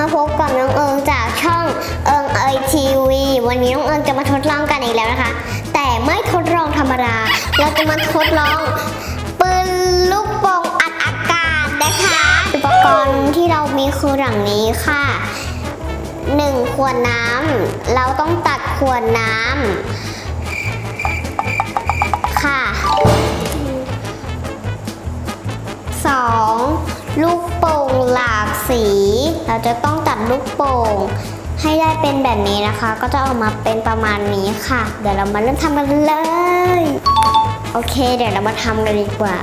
มาพบกับน้องเอิงจากช่องเอิงเอยทีวีวันนี้น้องเอิงจะมาทดลองกันอีกแล้วนะคะ แต่ไม่ทดลองธรรมดา เราจะมาทดลองปืนลูกโป่งอัดอากาศนะคะอุปกรณ์ที่เรามีคือหลังนี้ค่ะหนึ่งขวดน้ำเราต้องตัดขวดน้ำค่ะสองลูกโป่ง หลากสี เราจะต้องตัดลูกโป่งให้ได้เป็นแบบนี้นะคะ ก็จะออกมาเป็นประมาณนี้ค่ะ เดี๋ยวเรามาเริ่มทำกันเลย โอเค เดี๋ยวเรามาทำกันดีกว่า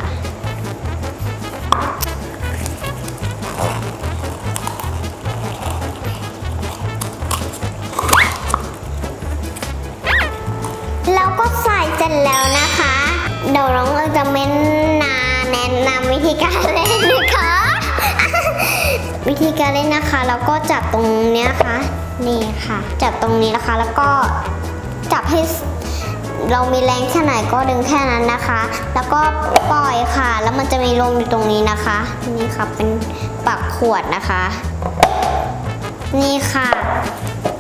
เราก็ใส่เสร็จแล้วนะคะ เดี๋ยวน้องเอิญจะเม้นนาแนะนำวิธีการเล่น ธีการเล่นนะคะแล้วก็จับตรงเนี้ยค่ะนี่ค่ะ จับตรงนี้นะคะ แล้วก็จับให้เรามีแรงแค่ไหนก็ดึงแค่นั้นนะคะ แล้วก็ปล่อยค่ะ แล้วมันจะมีลมอยู่ตรงนี้นะคะ นี่ค่ะเป็นปากขวดนะคะ นี่ค่ะ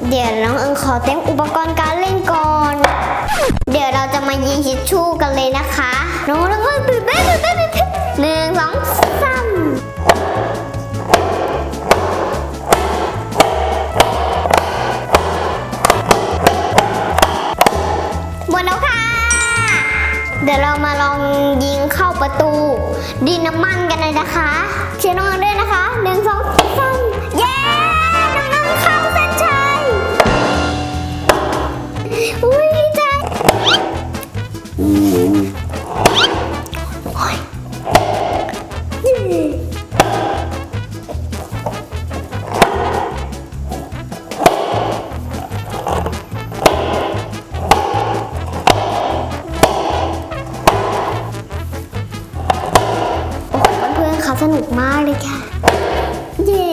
เดี๋ยวน้องเอิงขอเต็มอุปกรณ์การเล่นก่อน เดี๋ยวเราจะมายิงทิชชู่กันเลยนะคะน้องน้องเอิงตื่ เดี๋ยวเรามาลองยิงเข้าประตู ดินน้ำมันกันเลยนะคะเชียร์น้องด้วยนะคะหนึ่งสองสาม สนุกมากเลยค่ะ เย้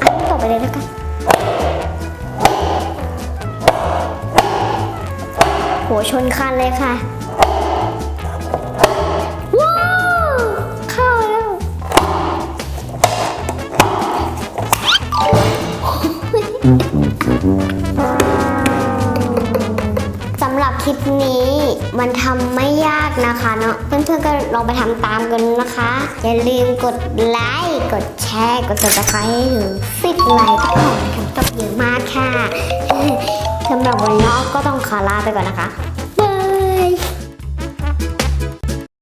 อันนี้ต่อไปเลยแล้วกันหัวชนคันเลยค่ะ สำหรับคลิปนี้มันทำไม่ยากนะคะเนาะเพื่อนๆก็ลองไปทำตามกันนะคะ อย่าลืมกดไลค์กดแชร์ กดติดตามให้ถึงสิบไลค์ก็พอนะคะตบเยอะมากค่ะสำหรับวันนี้ก็ต้องขอลาไปก่อนนะคะ